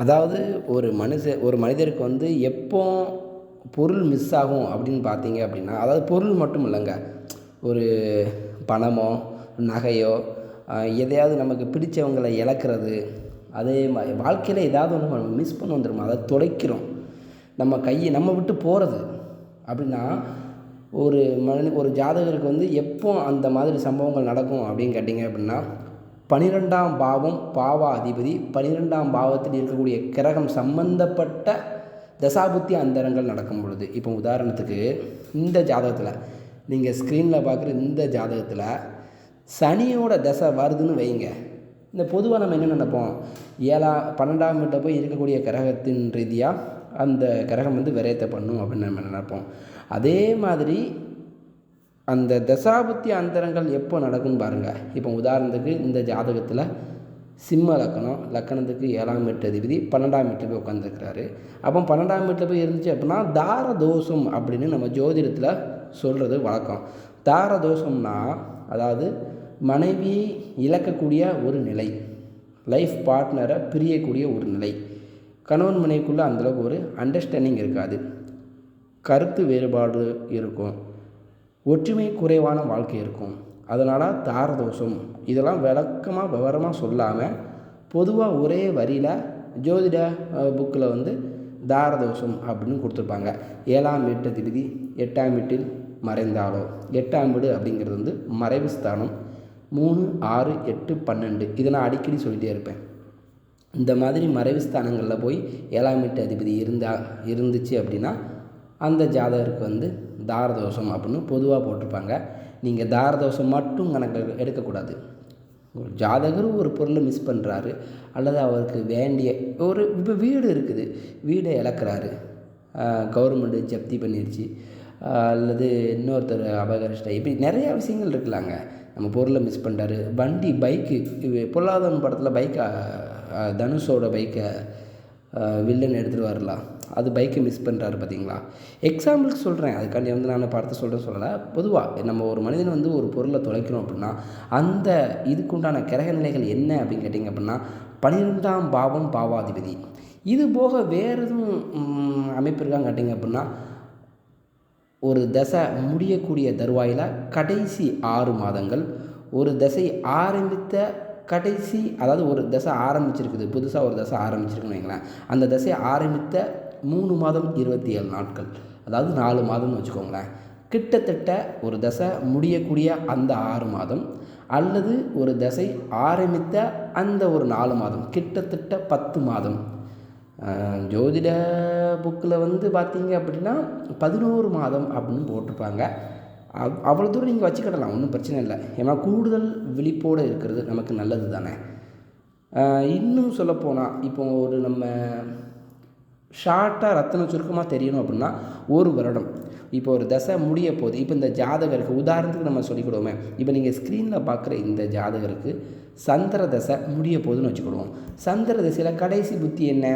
அதாவது ஒரு மனுஷ ஒரு மனிதருக்கு வந்து எப்போ பொருள் மிஸ் ஆகும் அப்படின்னு பார்த்தீங்க அப்படின்னா அதாவது பொருள் மட்டும் இல்லைங்க. ஒரு பணமோ நகையோ எதையாவது நமக்கு பிடிச்சவங்கள இழக்கிறது. அதே மாதிரி வாழ்க்கையில் ஏதாவது ஒன்று நம்ம மிஸ் பண்ண வந்துடும் அதை தொலைக்கிறோம் நம்ம கையை நம்ம விட்டு போகிறது அப்படின்னா ஒரு மனு ஒரு ஜாதகருக்கு வந்து எப்போ அந்த மாதிரி சம்பவங்கள் நடக்கும் அப்படின்னு கேட்டிங்க அப்படின்னா பனிரெண்டாம் பாவம் பாவா அதிபதி பனிரெண்டாம் பாவத்தில் இருக்கக்கூடிய கிரகம் சம்பந்தப்பட்ட தசாபுத்தி அந்தரங்கள் நடக்கும் பொழுது இப்போ உதாரணத்துக்கு இந்த ஜாதகத்தில் நீங்கள் ஸ்க்ரீனில் பார்க்குற இந்த ஜாதகத்தில் சனியோட தசை வருதுன்னு வைங்க. இந்த பொதுவாக நம்ம என்ன நினைப்போம்? ஏழா பன்னெண்டாம் வீட்டை போய் இருக்கக்கூடிய கிரகத்தின் ரீதியாக அந்த கிரகம் வந்து விரயத்தை பண்ணும் அப்படின்னு நம்ம நினைப்போம். அதே மாதிரி அந்த தசாபுத்தி அந்தரங்கள் எப்போ நடக்கும்னு பாருங்கள் இப்போ உதாரணத்துக்கு இந்த ஜாதகத்தில் சிம்ம லக்கணம் லக்கணத்துக்கு ஏழாம் வீட்டு அதிபதி பன்னெண்டாம் வீட்டில் போய் உட்காந்துருக்கிறாரு அப்போ பன்னெண்டாம் வீட்டில் போய் இருந்துச்சு அப்படின்னா தார தோஷம் அப்படின்னு நம்ம ஜோதிடத்தில் சொல்கிறது வழக்கம். தார தோஷம்னா அதாவது மனைவியை இழக்கக்கூடிய ஒரு நிலை லைஃப் பார்ட்னரை பிரியக்கூடிய ஒரு நிலை. கணவன் மனைவிக்குள்ளே அந்தளவுக்கு ஒரு அண்டர்ஸ்டாண்டிங் இருக்காது. கருத்து வேறுபாடு இருக்கும். ஒற்றுமை குறைவான வாழ்க்கை இருக்கும். அதனால் தாரதோஷம். இதெல்லாம் விளக்கமாக விவரமாக சொல்லாமல் பொதுவாக ஒரே வரியில் ஜோதிட புக்கில் வந்து தாரதோஷம் அப்படின்னு கொடுத்துருப்பாங்க. ஏழாம் வீட்டு திபதி எட்டாம் வீட்டில் மறைந்தாலோ? எட்டாம் வீடு அப்படிங்கிறது வந்து மறைவு ஸ்தானம். மூணு ஆறு எட்டு பன்னெண்டு. இதை நான் அடிக்கடி சொல்லிகிட்டே இருப்பேன். இந்த மாதிரி மறைவு ஸ்தானங்களில் போய் ஏழாம் வீட்டு அதிபதி இருந்தால் இருந்துச்சு அப்படின்னா அந்த ஜாதகருக்கு வந்து தாரதோஷம் அப்படின்னு பொதுவாக போட்டிருப்பாங்க. நீங்கள் தாரதோஷம் மட்டும் கணக்கு எடுக்கக்கூடாது. ஒரு ஜாதகர் ஒரு பொருளை மிஸ் பண்ணுறாரு அல்லது அவருக்கு வேண்டிய ஒரு இப்போ வீடு இருக்குது. வீடை இழக்கிறாரு. கவர்மெண்ட்டு ஜப்தி பண்ணிருச்சு. அல்லது இன்னொருத்தர் அபகரிச்சிட்டா இப்படி நிறையா விஷயங்கள் இருக்கலாங்க. நம்ம பொருளை மிஸ் பண்ணுறாரு வண்டி பைக்கு பொல்லாதவன் படத்தில் பைக்கை தனுஷோட பைக்கை வில்லன் எடுத்துகிட்டு வரலாம். அது பைக்கை மிஸ் பண்ணுறாரு பார்த்தீங்களா எக்ஸாம்பிளுக்கு சொல்கிறேன் அதுக்காண்டி வந்து நான் படத்தை சொல்கிறேன் சொல்லலை. பொதுவாக நம்ம ஒரு மனிதன் வந்து ஒரு பொருளை தொலைக்கிறோம் அப்படின்னா அந்த இதுக்குண்டான கிரக நிலைகள் என்ன அப்படின்னு கேட்டிங்க அப்படின்னா பன்னிரெண்டாம் பாவம் பாவாதிபதி. இது போக வேறு எதுவும் அமைப்பு இருக்காங்க கேட்டிங்க அப்படின்னா ஒரு தசை முடியக்கூடிய தருவாயில் கடைசி ஆறு மாதங்கள் ஒரு தசை ஆரம்பித்த கடைசி அதாவது ஒரு தசை ஆரம்பிச்சிருக்குது. புதுசாக ஒரு தசை ஆரம்பிச்சிருக்குன்னு வைங்களேன். அந்த தசை ஆரம்பித்த மூணு மாதம் இருபத்தி ஏழு நாட்கள். அதாவது நாலு மாதம்னு வச்சுக்கோங்களேன். கிட்டத்தட்ட ஒரு தசை முடியக்கூடிய அந்த ஆறு மாதம் அல்லது ஒரு தசை ஆரம்பித்த அந்த ஒரு நாலு மாதம் கிட்டத்தட்ட பத்து மாதம். ஜோதிட புக்கில் வந்து பார்த்தீங்க அப்படின்னா பதினோரு மாதம் அப்படின்னு போட்டிருப்பாங்க. அவ் அவ்வளோ தூரம் நீங்கள் வச்சுக்கிடலாம் ஒன்றும் பிரச்சனை இல்லை. ஏன்னா கூடுதல் விழிப்போடு இருக்கிறது நமக்கு நல்லது தானே. இன்னும் சொல்லப்போனால் இப்போ ஒரு நம்ம ஷார்ட்டாக ரத்தன சுருக்கமாக தெரியணும் அப்படின்னா ஒரு வருடம். இப்போ ஒரு தசை முடிய போகுது இப்போ இந்த ஜாதகருக்கு உதாரணத்துக்கு நம்ம சொல்லிக்கிடுவோமே இப்போ நீங்கள் ஸ்க்ரீனில் பார்க்குற இந்த ஜாதகருக்கு சந்திர தசை முடிய போகுதுன்னு வச்சுக்கிடுவோம் சந்திர தசையில் கடைசி புத்தி என்ன?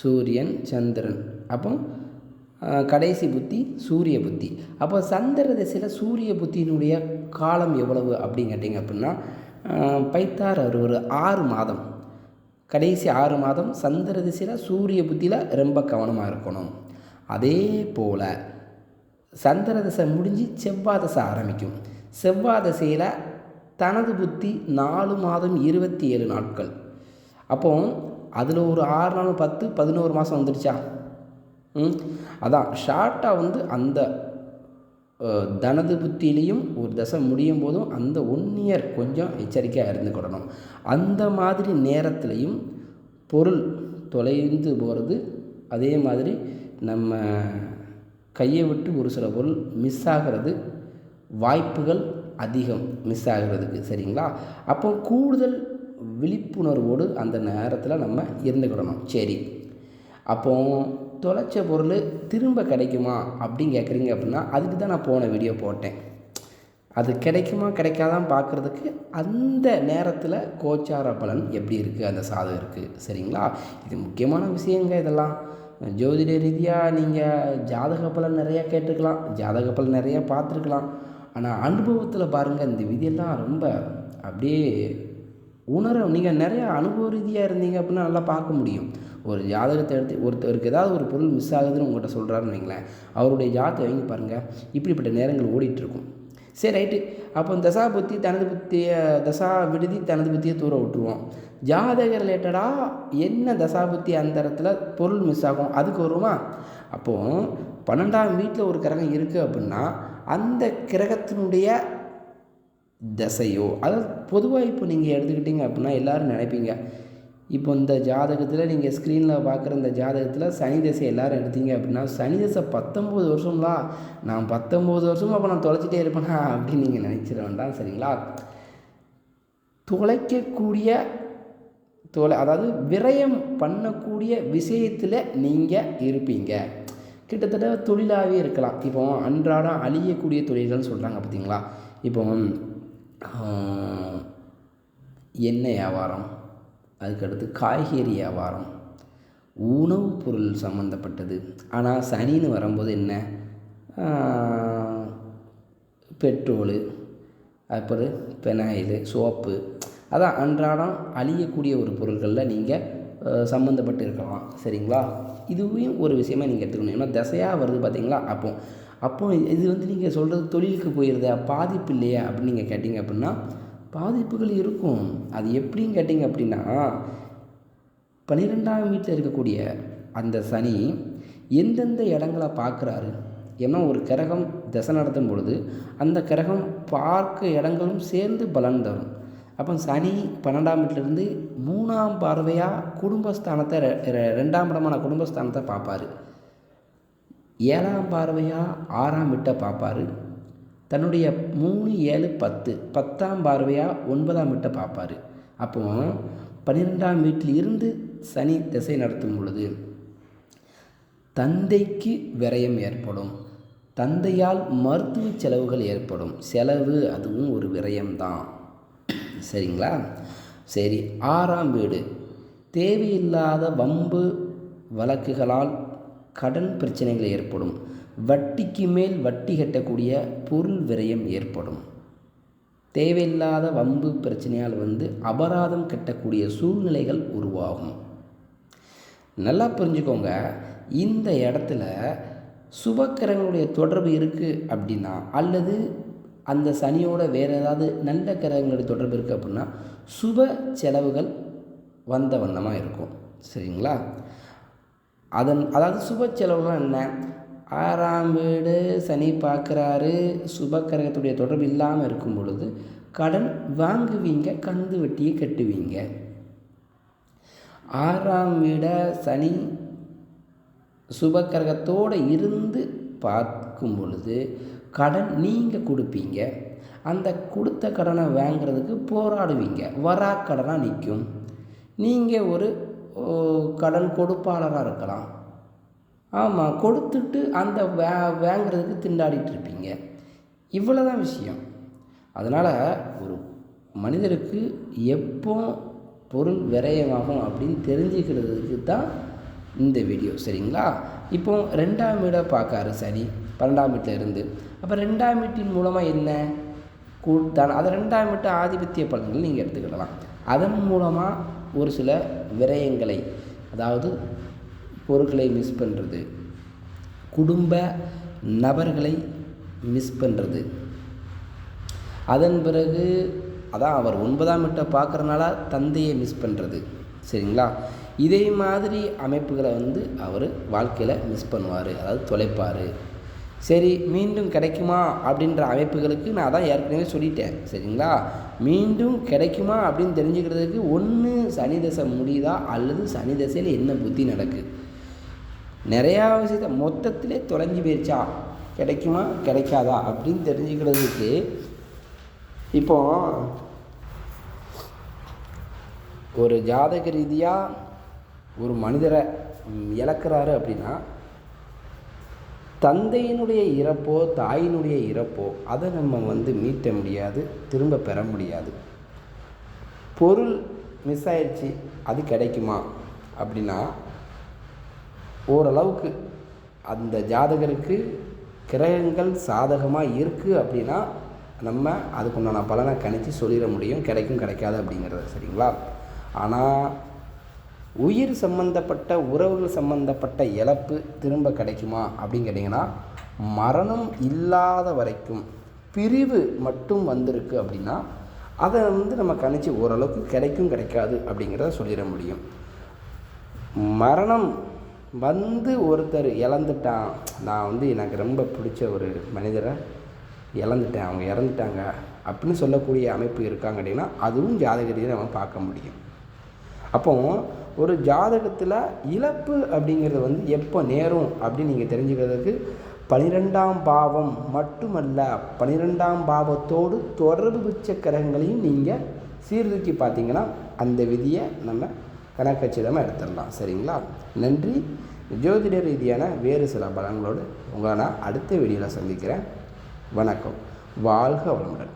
சூரியன் சந்திரன். அப்போ கடைசி புத்தி சூரிய புத்தி. அப்போ சந்திர திசையில் சூரிய புத்தியினுடைய காலம் எவ்வளவு அப்படின்னு கேட்டிங்க அப்படின்னா பைத்தார் ஒரு ஆறு மாதம். கடைசி ஆறு மாதம் சந்திர திசையில் சூரிய புத்தியில் ரொம்ப கவனமாக இருக்கணும். அதே போல் சந்திர திசை முடிஞ்சு செவ்வாய் தசை ஆரம்பிக்கும். செவ்வாய் தசையில் தனது புத்தி நாலு மாதம் இருபத்தி ஏழு நாட்கள். அப்போ அதில் ஒரு ஆறு நாள் பத்து பதினோரு மாதம் வந்துடுச்சா ம். அதான் ஷார்ட்டாக வந்து அந்த தனது புத்தியிலையும் ஒரு தசை முடியும் போதும் அந்த ஒன் இயர் கொஞ்சம் எச்சரிக்கையாக இருந்துக்கிடணும் அந்த மாதிரி நேரத்துலையும் பொருள் தொலைந்து போகிறது அதே மாதிரி நம்ம கையை விட்டு ஒரு சில பொருள் மிஸ் ஆகிறது வாய்ப்புகள் அதிகம் மிஸ் ஆகிறதுக்கு சரிங்களா? அப்போ கூடுதல் விழிப்புணர்வோடு அந்த நேரத்தில் நம்ம இருந்துக்கிடணும் சரி. அப்போ தொலைச்ச பொருள் திரும்ப கிடைக்குமா அப்படின்னு கேட்குறீங்க அப்படின்னா அதுக்கு தான் நான் போன வீடியோ போட்டேன். அது கிடைக்குமா கிடைக்காதான் பார்க்குறதுக்கு அந்த நேரத்தில் கோச்சார பலன் எப்படி இருக்குது அந்த சாதம் இருக்குது சரிங்களா? இது முக்கியமான விஷயங்க இதெல்லாம். ஜோதிட ரீதியாக நீங்கள் ஜாதக பலன் நிறையா கேட்டுக்கலாம் ஜாதக பலன் நிறையா பார்த்துருக்கலாம். ஆனால் அனுபவத்தில் பாருங்கள் இந்த விதியெல்லாம் ரொம்ப அப்படியே உணர நீங்கள் நிறையா அனுபவ ரீதியாக இருந்தீங்க அப்படின்னா நல்லா பார்க்க முடியும். ஒரு ஜாதகத்தை எடுத்து ஒருத்தருக்கு ஏதாவது ஒரு பொருள் மிஸ் ஆகுதுன்னு உங்கள்கிட்ட சொல்கிறாருன்னு வைங்களேன் அவருடைய ஜாதகத்தை வாங்கி பாருங்கள் இப்படிப்பட்ட நேரங்கள் ஓடிட்டுருக்கும். சரி ரைட்டு அப்போ தசா புத்தி தனது புத்தியை தசா விடுதி தனது புத்தியை தூர விட்டுருவோம். ஜாதக ரிலேட்டடாக என்ன தசா புத்தி அந்த இடத்துல பொருள் மிஸ் ஆகும்? அதுக்கு வருமா அப்போது பன்னெண்டாம் வீட்டில் ஒரு கிரகம் இருக்குது அப்படின்னா அந்த கிரகத்தினுடைய தசையோ அதாவது பொதுவாக இப்போ நீங்கள் எடுத்துக்கிட்டீங்க அப்படின்னா எல்லோரும் நினைப்பீங்க இப்போ இந்த ஜாதகத்தில் நீங்கள் ஸ்க்ரீனில் பார்க்குற இந்த ஜாதகத்தில் சனி தசை எல்லோரும் எடுத்தீங்க அப்படின்னா சனி தசை பத்தொம்போது வருஷம்லா நான் பத்தொம்போது வருஷமும் அப்போ நான் தொலைச்சிட்டே இருப்பேனா அப்படின்னு நீங்கள் நினச்சிட வேண்டாம் சரிங்களா? தொலைக்கக்கூடிய தொலை அதாவது விரயம் பண்ணக்கூடிய விஷயத்தில் நீங்கள் இருப்பீங்க. கிட்டத்தட்ட தொழிலாகவே இருக்கலாம். இப்போ அன்றாடம் அழியக்கூடிய தொழில்கள்னு சொல்கிறாங்க பார்த்தீங்களா இப்போ எண்ணெய் வியாபாரம்? அதுக்கடுத்து காய்கறி வியாபாரம். உணவுப் பொருள் சம்மந்தப்பட்டது ஆனால் சனின்னு வரும்போது என்ன? பெட்ரோலு அப்புறம் பெனாயிலு சோப்பு. அதான் அன்றாடம் அழியக்கூடிய ஒரு பொருட்களில் நீங்கள் சம்மந்தப்பட்டு இருக்கலாம். சரிங்களா? இதுவும் ஒரு விஷயமா நீங்கள் எடுத்துக்கணும். ஏன்னா தசையாக வருது பார்த்தீங்களா அப்போ அப்போ இது வந்து நீங்கள் சொல்கிறது தொழிலுக்கு போயிடுதா பாதிப்பு இல்லையா? அப்படின்னு நீங்கள் கேட்டிங்க அப்படின்னா பாதிப்புகள் இருக்கும். அது எப்படின்னு கேட்டிங்க அப்படின்னா பன்னிரெண்டாம் வீட்டில் இருக்கக்கூடிய அந்த சனி எந்தெந்த இடங்களை பார்க்குறாரு? ஏன்னா ஒரு கிரகம் திசை நடத்தும் பொழுது அந்த கிரகம் பார்க்க இடங்களும் சேர்ந்து பலன் தரும். அப்போ சனி பன்னெண்டாம் வீட்டிலேருந்து மூணாம் பார்வையாக குடும்பஸ்தானத்தை ரெண்டாம் இடமான குடும்பஸ்தானத்தை பார்ப்பார். ஏழாம் பார்வையாக ஆறாம் வீட்டை பார்ப்பார். தன்னுடைய மூணு ஏழு பத்து பத்தாம் பார்வையாக ஒன்பதாம் வீட்டை பார்ப்பார். அப்போ பன்னிரெண்டாம் வீட்டில் இருந்து சனி திசை நடத்தும் பொழுது தந்தைக்கு விரயம் ஏற்படும். தந்தையால் மருத்துவ செலவுகள் ஏற்படும். செலவு அதுவும் ஒரு விரயம்தான். சரிங்களா? சரி ஆறாம் வீடு. தேவையில்லாத வம்பு வழக்குகளால் கடன் பிரச்சனைகள் ஏற்படும். வட்டிக்கு மேல் வட்டி கட்டக்கூடிய பொருள் விரயம் ஏற்படும். தேவையில்லாத வம்பு பிரச்சனையால் வந்து அபராதம் கட்டக்கூடிய சூழ்நிலைகள் உருவாகும். நல்லா புரிஞ்சுக்கோங்க. இந்த இடத்துல சுபக்கிரகங்களுடைய தொடர்பு இருக்குது அப்படின்னா அல்லது அந்த சனியோட வேறு ஏதாவது நல்ல கிரகங்களுடைய தொடர்பு இருக்குது அப்படின்னா சுப செலவுகள் வந்த வண்ணமாக இருக்கும். சரிங்களா? அதன் அதாவது சுப செலவுலாம் என்ன? ஆறாம் வீடு சனி பார்க்குறாரு சுபக்கிரகத்துடைய தொடர்பு இல்லாமல் இருக்கும் பொழுது கடன் வாங்குவீங்க கந்து வட்டியை கட்டுவீங்க. ஆறாம் வீடை சனி சுபக்கரகத்தோடு இருந்து பார்க்கும் பொழுது கடன் நீங்கள் கொடுப்பீங்க. அந்த கொடுத்த கடனை வாங்கிறதுக்கு போராடுவீங்க. வரா கடனாக நிற்கும் நீங்கள் ஒரு கடன் கொடுப்பாளராக இருக்கலாம். ஆமாம் கொடுத்துட்டு அந்த வே வேங்கிறதுக்கு திண்டாடிட்டு இருப்பீங்க. இவ்வளோ தான் விஷயம். அதனால் ஒரு மனிதருக்கு எப்போ பொருள் விரயமாகும் அப்படின்னு தெரிஞ்சுக்கிறதுக்கு தான் இந்த வீடியோ சரிங்களா? இப்போ ரெண்டாம் வீடை பார்க்காரு சரி. பன்னெண்டாம் வீட்டில் இருந்து. அப்போ ரெண்டாம் வீட்டின் மூலமாக என்ன? கூட்டான அதை ரெண்டாம் வீட்டு ஆதிபத்திய பலன்கள் நீங்கள் எடுத்துக்கிடலாம். அதன் மூலமாக ஒரு சில விரயங்களை அதாவது பொருட்களை மிஸ் பண்ணுறது குடும்ப நபர்களை மிஸ் பண்ணுறது அதன் பிறகு அதான் அவர் ஒன்பதாம் வீட்டை பார்க்குறனால தந்தையை மிஸ் பண்ணுறது சரிங்களா? இதே மாதிரி அமைப்புகளை வந்து அவர் வாழ்க்கையில் மிஸ் பண்ணுவார். அதாவது தொலைப்பார். சரி மீண்டும் கிடைக்குமா அப்படின்ற அமைப்புகளுக்கு நான் தான் ஏற்கனவே சொல்லிட்டேன். சரிங்களா? மீண்டும் கிடைக்குமா அப்படின்னு தெரிஞ்சுக்கிறதுக்கு ஒன்று சனி தசை முடியுதா அல்லது சனி தசையில் என்ன புத்தி நடக்குது நிறையா விஷயத்த மொத்தத்திலே தொலைஞ்சி போயிடுச்சா கிடைக்குமா? கிடைக்காதா? அப்படின்னு தெரிஞ்சுக்கிறதுக்கு இப்போ ஒரு ஜாதக ரீதியாக ஒரு மனிதரை இழக்கிறாரு அப்படின்னா தந்தையினுடைய இறப்போ தாயினுடைய இறப்போ அதை நம்ம வந்து மீட்ட முடியாது திரும்ப பெற முடியாது. பொருள் மிஸ் ஆயிடுச்சு அது கிடைக்குமா? அப்படின்னா ஓரளவுக்கு அந்த ஜாதகருக்கு கிரகங்கள் சாதகமாக இருக்குது அப்படின்னா நம்ம அதுக்குண்டான பலனை கணித்து சொல்லிட முடியும். கிடைக்கும் கிடைக்காது அப்படிங்கிறது சரிங்களா? ஆனால் உயிர் சம்பந்தப்பட்ட உறவுகள் சம்பந்தப்பட்ட இழப்பு திரும்ப கிடைக்குமா அப்படின்னு கேட்டிங்கன்னா மரணம் இல்லாத வரைக்கும் பிரிவு மட்டும் வந்திருக்கு அப்படின்னா அதை வந்து நம்ம கணிச்சு ஓரளவுக்கு கிடைக்கும் கிடைக்காது அப்படிங்கிறத சொல்லிட முடியும். மரணம் வந்து ஒருத்தர் இழந்துட்டான். நான் வந்து எனக்கு ரொம்ப பிடிச்ச ஒரு மனிதரை இழந்துட்டேன். அவங்க இறந்துட்டாங்க அப்படின்னு சொல்லக்கூடிய அமைப்பு இருக்காங்க அப்படின்னா அதுவும் ஜாதக ரீதியாக நம்ம பார்க்க முடியும். அப்போ ஒரு ஜாதகத்தில் இழப்பு அப்படிங்கிறது வந்து எப்போ நேரும் அப்படின்னு நீங்கள் தெரிஞ்சுக்கிறதுக்கு பனிரெண்டாம் பாவம் மட்டுமல்ல பனிரெண்டாம் பாவத்தோடு தொடர்பு வச்ச கிரகங்களையும் நீங்கள் சீர்தூக்கி பார்த்தீங்கன்னா அந்த விதியை நம்ம கணக்கச்சிதமாக எடுத்துடலாம். சரிங்களா? நன்றி. ஜோதிட ரீதியான வேறு சில பலன்களோடு உங்களை நான் அடுத்த வீடியோவில் சந்திக்கிறேன். வணக்கம். வாழ்க வளமுடன்.